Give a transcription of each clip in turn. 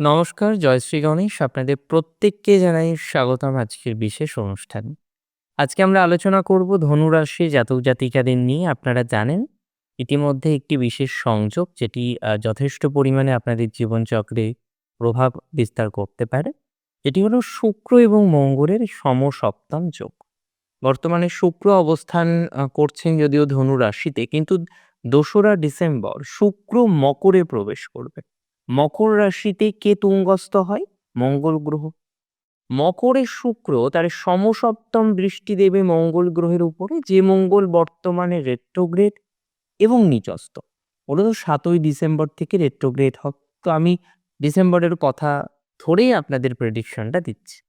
নমস্কার, জয়শ্রী গণেশ। আপনাদের প্রত্যেককে জানাই স্বাগতম আজকের বিশেষ অনুষ্ঠান আজকে আমরা আলোচনা করব ধনু রাশির জাতক-জাতিকাদের নিয়ে। আপনারা জানেন ইতিমধ্যে একটি বিশেষ সংযোগ যেটি যথেষ্ট পরিমাণে আপনাদের জীবনচক্রে প্রভাব বিস্তার করতে পারে। এটি হলো শুক্র এবং মঙ্গলের সমসপ্তম যোগ। বর্তমানে শুক্র অবস্থান করছেন যদিও ধনু রাশিতে কিন্তু দোসরা ডিসেম্বর শুক্র মকরে প্রবেশ করবে। মকর রাশিতে কে তুঙ্গস্থ হয়? মঙ্গল গ্রহ। মকরের শুক্র তার সমসপ্তম দৃষ্টি দেবে মঙ্গল গ্রহের উপরে যে মঙ্গল বর্তমানে রেট্রোগ্রেড এবং নিচস্থ। মূলত সাতই ডিসেম্বর থেকে রেট্রোগ্রেড হবে। তো আমি ডিসেম্বরের কথা ধরেই আপনাদের প্রেডিকশনটা দিচ্ছি।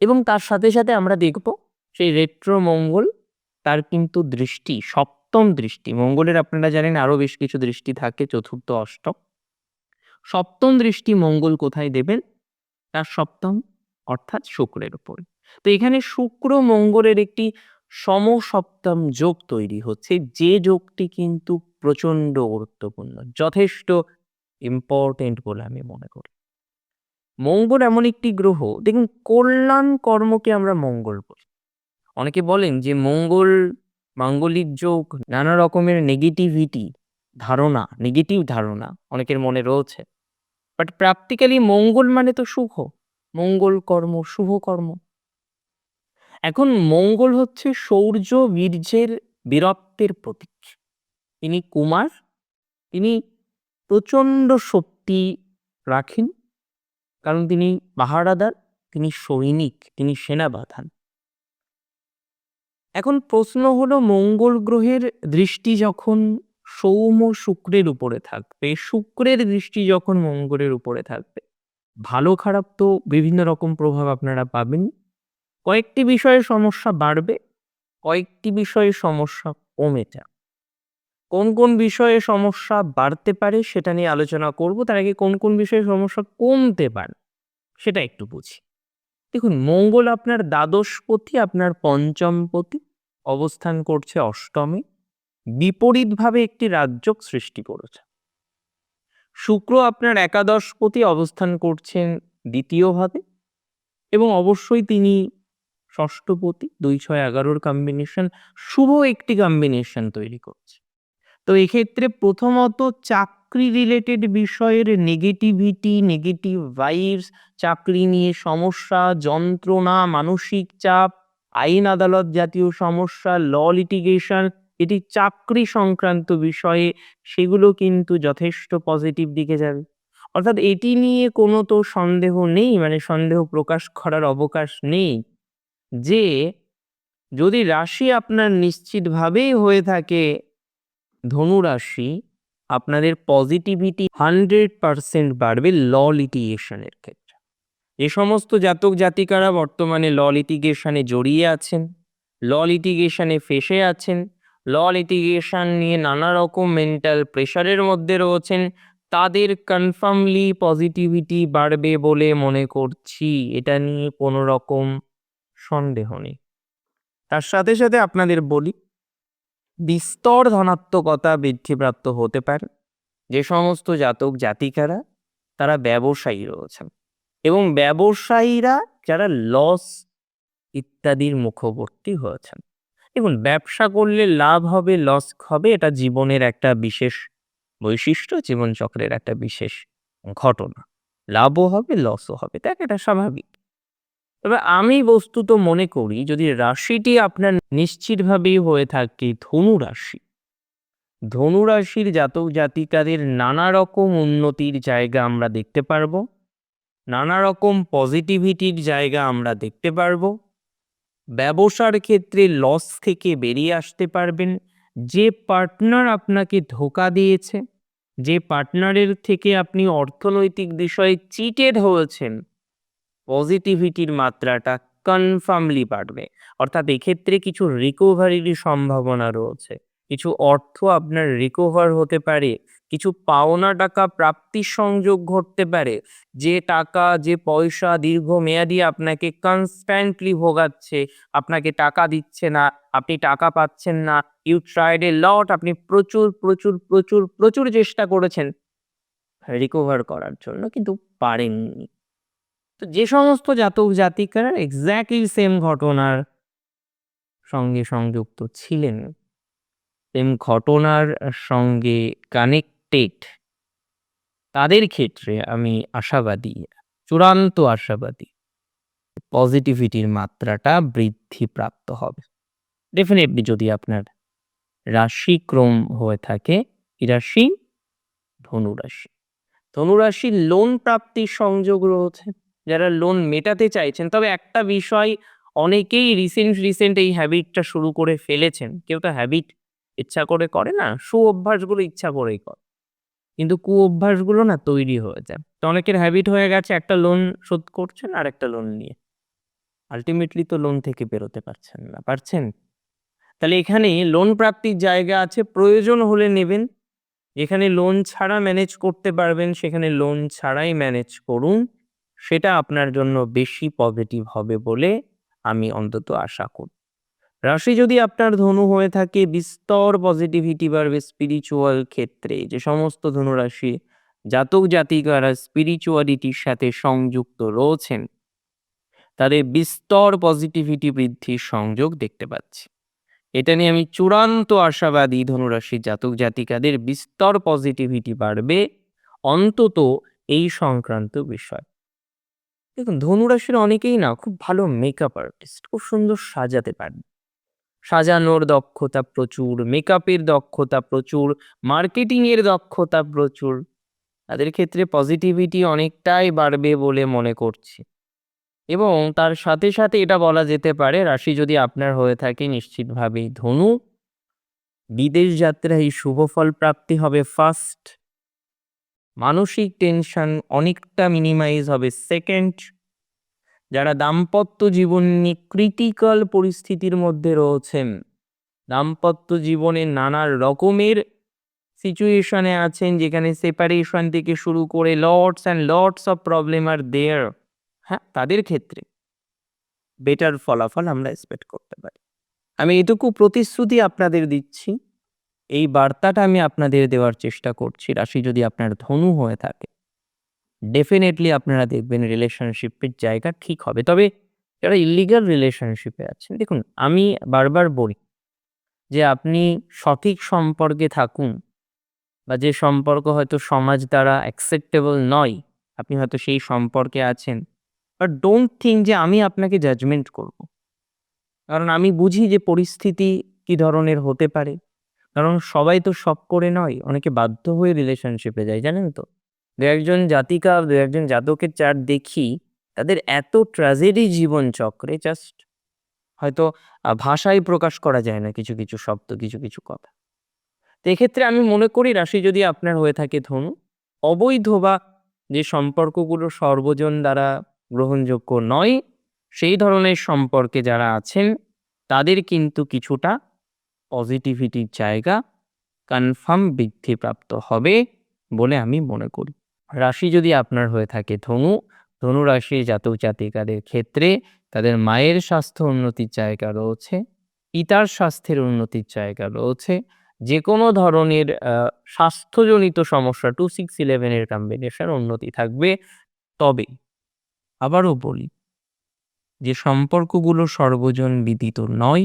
এবং তার সাথে, সাথে আমরা দেখব সেই রেট্রো মঙ্গল তার কিন্তু দৃষ্টি সপ্তম দৃষ্টি। মঙ্গলের আপনারা জানেন আরও বেশ কিছু দৃষ্টি থাকে চতুর্থ, অষ্টম। সপ্তম দৃষ্টি মঙ্গল কোথায় দেবেন? তার সপ্তম অর্থাৎ শুক্রের উপরে। তো এখানে শুক্র মঙ্গলের একটি সমসপ্তম যোগ তৈরি হচ্ছে যে যোগটি কিন্তু প্রচণ্ড গুরুত্বপূর্ণ। যথেষ্ট ইম্পর্টেন্ট বলে আমি মনে করি। মঙ্গল এমন একটি গ্রহ দেখুন কল্যাণ কর্মকে আমরা মঙ্গল বলি। অনেকে বলেন যে মঙ্গল মাঙ্গলিক যোগ নানা রকমের নেগেটিভিটি ধারণা, নেগেটিভ ধারণা অনেকের মনে রয়েছে। বাট প্র্যাকটিক্যালি মঙ্গল মানে তো শুভ। মঙ্গল কর্ম, শুভ কর্ম। এখন মঙ্গল হচ্ছে শৌর্য, বীর্যের, বীরত্বের প্রতীক। তিনি কুমার, তিনি প্রচণ্ড শক্তি রাখেন। কারণ তিনি পাহারাদার, তিনি সৈনিক, তিনি সেনা বাঁধান। এখন প্রশ্ন হলো মঙ্গল গ্রহের দৃষ্টি যখন সৌম শুক্রের উপরে থাকবে, শুক্রের দৃষ্টি যখন মঙ্গলের উপরে থাকবে, ভালো খারাপ তো বিভিন্ন রকম প্রভাব আপনারা পাবেন। কয়েকটি বিষয়ে সমস্যা বাড়বে, কয়েকটি বিষয়ে সমস্যা কমে যাবে। কোন, কোন বিষয়ে সমস্যা বাড়তে পারে সেটা নিয়ে আলোচনা করব। তার আগে কোন, কোন বিষয়ে সমস্যা কমতে পারে সেটা একটু বুঝি। দেখুন মঙ্গল আপনার দ্বাদশপতি, আপনার পঞ্চমপতি অবস্থান করছে অষ্টমে। বিপরীতভাবে একটি রাজযোগ সৃষ্টি করেছে। শুক্র আপনার একাদশপতি অবস্থান করছেন দ্বিতীয় ভাবে এবং অবশ্যই তিনি ষষ্ঠপতি ২-৬-১১র কম্বিনেশন শুভ একটি কম্বিনেশন তৈরি করছে। তো এক্ষেত্রে প্রথমত চাকরি রিলেটেড বিষয়ের নেগেটিভিটি, নেগেটিভ ভাইবস, চাকরি নিয়ে সমস্যা, যন্ত্রণা, মানসিক চাপ, আইন আদালত জাতীয় সমস্যা, ল লিটিগেশন এটি চাকরি সংক্রান্ত বিষয়ে সেগুলো কিন্তু যথেষ্ট পজিটিভ দিকে যাবে। অর্থাৎ এটি নিয়ে কোনো তো সন্দেহ নেই মানে সন্দেহ প্রকাশ করার অবকাশ নেই যে যদি রাশি আপনার নিশ্চিতভাবেই হয়ে থাকে ধনু রাশি আপনাদের পজিটিভিটি 100% বাড়বে ল লিটিগেশনের ক্ষেত্রে। যে সমস্ত জাতক জাতিকারা বর্তমানে ল লিটিগেশনে জড়িয়ে আছেন, ল লিটিগেশনে ফেঁসে আছেন, ল লিটিগেশন নিয়ে নানা রকম মেন্টাল প্রেশারের মধ্যে রয়েছেন, তাদের কনফার্মলি পজিটিভিটি বাড়বে বলে মনে করছি। এটা নিয়ে কোনো রকম সন্দেহ নেই। তার সাথে, সাথে আপনাদের বলি বিস্তর ধনাত্মকতা বৃদ্ধিপ্রাপ্ত হতে পারে। যে সমস্ত জাতক জাতিকারা তারা ব্যবসায়ী রয়েছেন এবং ব্যবসায়ীরা যারা লস ইত্যাদির মুখবর্তী হয়েছেন। দেখুন ব্যবসা করলে লাভ হবে, লস হবে এটা জীবনের একটা বিশেষ বৈশিষ্ট্য, জীবনচক্রের একটা বিশেষ ঘটনা। লাভও হবে, লসও হবে। দেখ এটা স্বাভাবিক। তবে আমি বস্তুত মনে করি যদি রাশিটি আপনার নিশ্চিতভাবেই হয়ে থাকে ধনু রাশি, ধনু রাশির জাতক জাতিকাদের নানা রকম উন্নতির জায়গা আমরা দেখতে পারব। নানা রকম পজিটিভিটির জায়গা আমরা দেখতে পারব। ব্যবসার ক্ষেত্রে লস থেকে বেরিয়ে আসতে পারবেন। যে পার্টনার আপনাকে ধোকা দিয়েছে, যে পার্টনারের থেকে আপনি অর্থনৈতিক বিষয়ে চিটেড হয়েছেন, পজিটিভিটির মাত্রাটা কনফার্মলি বাড়বে। অর্থাৎ এক্ষেত্রে কিছু রিকভারির সম্ভাবনা রয়েছে। কিছু অর্থ আপনার রিকভার হতে পারে। কিছু পাওনা টাকা প্রাপ্তির সংযোগ ঘটতে পারে। যে টাকা, যে পয়সা দীর্ঘমেয়াদী আপনাকে কনস্ট্যান্টলি ভোগাচ্ছে, আপনাকে টাকা দিচ্ছে না, আপনি টাকা পাচ্ছেন না। ইউ ট্রাইড এ লট আপনি প্রচুর, প্রচুর, প্রচুর, প্রচুর চেষ্টা করেছেন। রিকভার করার জন্য কিন্তু পারেননি তো যে সমস্ত জাতক জাতিকারা এক্স্যাক্টলি সেম ঘটনার সঙ্গে সংযুক্ত ছিলেন সেম ঘটনার সঙ্গে কানেক্টেড তাদের ক্ষেত্রে আমি আশাবাদী, চূড়ান্ত আশাবাদী পজিটিভিটির মাত্রাটা বৃদ্ধিপ্রাপ্ত হবে। ডেফিনেটলি যদি আপনার রাশিক্রম হয়ে থাকে এই রাশি? ধনুরাশি ধনুরাশির লোন প্রাপ্তির সংযোগ রয়েছে। যারা লোন মেটাতে চাইছেন, তবে একটা বিষয় অনেকেই রিসেন্ট রিসেন্ট এই হ্যাবিটটা শুরু করে ফেলেছেন। কেউ তো হ্যাবিট ইচ্ছা করে করে না, সু অভ্যাসগুলো ইচ্ছা করেই করে। কিন্তু কু অভ্যাসগুলো না তৈরি হয়ে যায়। তো অনেকের হ্যাবিট হয়ে গেছে একটা লোন শোধ করছেন আর একটা লোন নিয়ে। আলটিমেটলি তো লোন থেকে বেরোতে পারছেন না, পারছেন? তাহলে এখানে লোন প্রাপ্তির জায়গা আছে, প্রয়োজন হলে নেবেন। যেখানে লোন ছাড়া ম্যানেজ করতে পারবেন, সেখানে লোন ছাড়াই ম্যানেজ করুন। সেটা আপনার জন্য বেশি পজিটিভ হবে বলে আমি অন্তত আশা করি রাশি যদি আপনার ধনু হয়ে থাকে, বিস্তর পজিটিভিটি বাড়বে স্পিরিচুয়াল ক্ষেত্রে। যে সমস্ত ধনুরাশি জাতক জাতিকারা স্পিরিচুয়ালিটির সাথে সংযুক্ত রয়েছেন, তাদের বিস্তর পজিটিভিটি বৃদ্ধির সংযোগ দেখতে পাচ্ছি। এটা নিয়ে আমি চূড়ান্ত আশাবাদী ধনুরাশি জাতক জাতিকাদের বিস্তর পজিটিভিটি বাড়বে অন্তত এই সংক্রান্ত বিষয়। দেখুন, ধনুরাশির অনেকেই না, খুব ভালো মেকআপ আর্টিস্ট খুব সুন্দর সাজাতে পারে সাজানোর দক্ষতা প্রচুর মেকআপের দক্ষতা প্রচুর মার্কেটিংয়ের দক্ষতা প্রচুর। তাদের ক্ষেত্রে পজিটিভিটি অনেকটাই বাড়বে বলে মনে করছি। এবং তার সাথে সাথে এটা বলা যেতে পারে, রাশি যদি আপনার হয়ে থাকে, নিশ্চিতভাবেই ধনু। বিদেশ যাত্রায় শুভ ফল প্রাপ্তি হবে ফার্স্ট মানসিক টেনশন অনেকটা মিনিমাইজ হবে সেকেন্ড যারা দাম্পত্য জীবন নিয়ে ক্রিটিক্যাল পরিস্থিতির মধ্যে রয়েছেন, দাম্পত্য জীবনে নানা রকমের সিচুয়েশনে আছেন, যেখানে সেপারেশন থেকে শুরু করে lots and lots of problem R there হ্যাঁ তাদের ক্ষেত্রে বেটার ফলাফল আমরা এক্সপেক্ট করতে পারি। আমি এটুকু প্রতিশ্রুতি আপনাদের দিচ্ছি। এই বার্তাটা আমি আপনাদের দেওয়ার চেষ্টা করছি। রাশি যদি আপনার ধনু হয়ে থাকে ডেফিনেটলি আপনারা দেখবেন রিলেশনশিপের জায়গা ঠিক হবে। তবে যারা ইলিগাল রিলেশনশিপে আছেন, দেখুন, আমি বারবার বলি যে আপনি সঠিক সম্পর্কে থাকুন বা যে সম্পর্ক হয়তো সমাজ দ্বারা অ্যাকসেপ্টেবল নয়, আপনি হয়তো সেই সম্পর্কে আছেন বাট ডোন্ট থিঙ্ক যে আমি আপনাকে জাজমেন্ট করব। কারণ আমি বুঝি যে পরিস্থিতি কি ধরনের হতে পারে। কারণ সবাই তো সব করে নয়, অনেকে বাধ্য হয়ে রিলেশনশিপে যায়, জানেন তো? দু একজন জাতিকা, দু একজন জাতকের চার দেখি, তাদের এত ট্র্যাজেডি জীবন চক্রে জাস্ট হয়তো ভাষায় প্রকাশ করা যায় না কিছু কিছু শব্দ, কিছু কিছু কথা। তো এক্ষেত্রে আমি মনে করি রাশি যদি আপনার হয়ে থাকে ধনু, অবৈধ বা যে সম্পর্কগুলো সর্বজন দ্বারা গ্রহণযোগ্য নয়, সেই ধরনের সম্পর্কে যারা আছেন, তাদের কিন্তু কিছুটা পজিটিভিটির জায়গা কনফার্ম বৃদ্ধিপ্রাপ্ত হবে বলে আমি মনে করি। রাশি যদি আপনার হয়ে থাকে ধনু ধনু রাশির জাতক জাতিকাদের ক্ষেত্রে তাদের মায়ের স্বাস্থ্য উন্নতির জায়গা রয়েছে, পিতার স্বাস্থ্যের উন্নতির জায়গা রয়েছে যে কোনো ধরনের স্বাস্থ্যজনিত সমস্যা টু সিক্স ইলেভেনের কম্বিনেশন উন্নতি থাকবে। তবে আবারও বলি, যে সম্পর্কগুলো সর্বজন বিদিত নয়,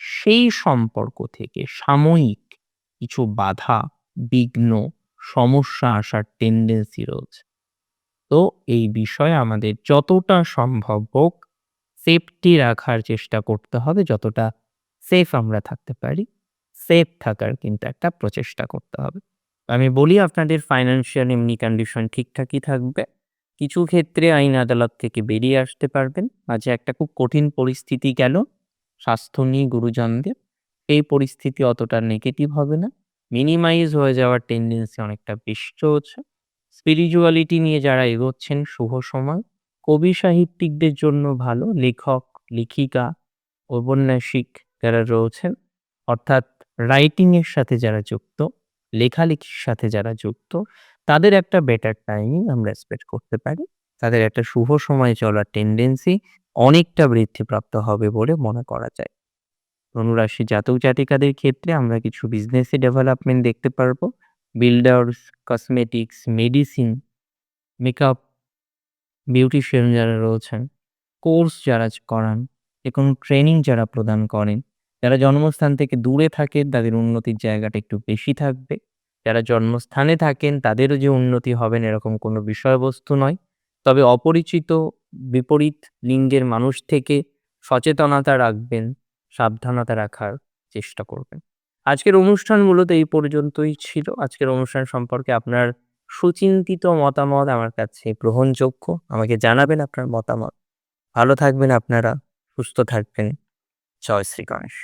সেই সম্পর্ক থেকে সাময়িক কিছু বাধা, বিঘ্ন সমস্যা আসার টেন্ডেন্সি রয়েছে। তো এই বিষয়ে আমাদের যতটা সম্ভব হোক সেফটি রাখার চেষ্টা করতে হবে, যতটা সেফ আমরা থাকতে পারি সেফ থাকার কিন্তু একটা প্রচেষ্টা করতে হবে। আমি বলি আপনাদের ফাইন্যান্সিয়াল এমনি কন্ডিশন ঠিকঠাকই থাকবে, কিছু ক্ষেত্রে আইন আদালত থেকে বেরিয়ে আসতে পারবেন। মাঝে একটা খুব কঠিন পরিস্থিতি গেল, স্বাস্থ্য নিয়ে গুরুজনদের, এই পরিস্থিতি অতটা নেগেটিভ হবে না। মিনিমাইজ হয়ে যাওয়ার টেন্ডেন্সি অনেকটা বেশি চলছে। স্পিরিচুয়ালিটি নিয়ে যারা এগোচ্ছেন, শুভ সময়, কবি সাহিত্যিকদের জন্য ভালো, লেখক, লেখিকা, ঔপন্যাসিক যারা রয়েছেন, অর্থাৎ রাইটিংয়ের সাথে যারা যুক্ত, লেখালেখির সাথে যারা যুক্ত, তাদের একটা বেটার টাইমিং আমরা এক্সপেক্ট করতে পারি। তাদের একটা শুভ সময় চলার টেন্ডেন্সি অনেকটা বৃদ্ধিপ্রাপ্ত হবে বলে মনে করা যায়। ধনুরাশি জাতক জাতিকাদের ক্ষেত্রে আমরা কিছু বিজনেসে ডেভেলপমেন্ট দেখতে পারব builders, cosmetics, medicine, makeup, beautician যারা রয়েছেন, কোর্স যারা করান, যে কোনো ট্রেনিং যারা প্রদান করেন, যারা জন্মস্থান থেকে দূরে থাকেন তাদের উন্নতির জায়গাটা একটু বেশি থাকবে। যারা জন্মস্থানে থাকেন তাদেরও যে উন্নতি হবেন এরকম কোনো বিষয়বস্তু নয়। তবে অপরিচিত বিপরীত লিঙ্গের মানুষ থেকে সচেতনতা রাখবেন, সাবধানতা রাখার চেষ্টা করবেন। আজকের অনুষ্ঠান মূলত এই পর্যন্তই ছিল। আজকের অনুষ্ঠান সম্পর্কে আপনার সুচিন্তিত মতামত আমার কাছে গ্রহণযোগ্য। আমাকে জানাবেন আপনার মতামত। ভালো থাকবেন আপনারা, সুস্থ থাকবেন। জয় শ্রী গণেশ।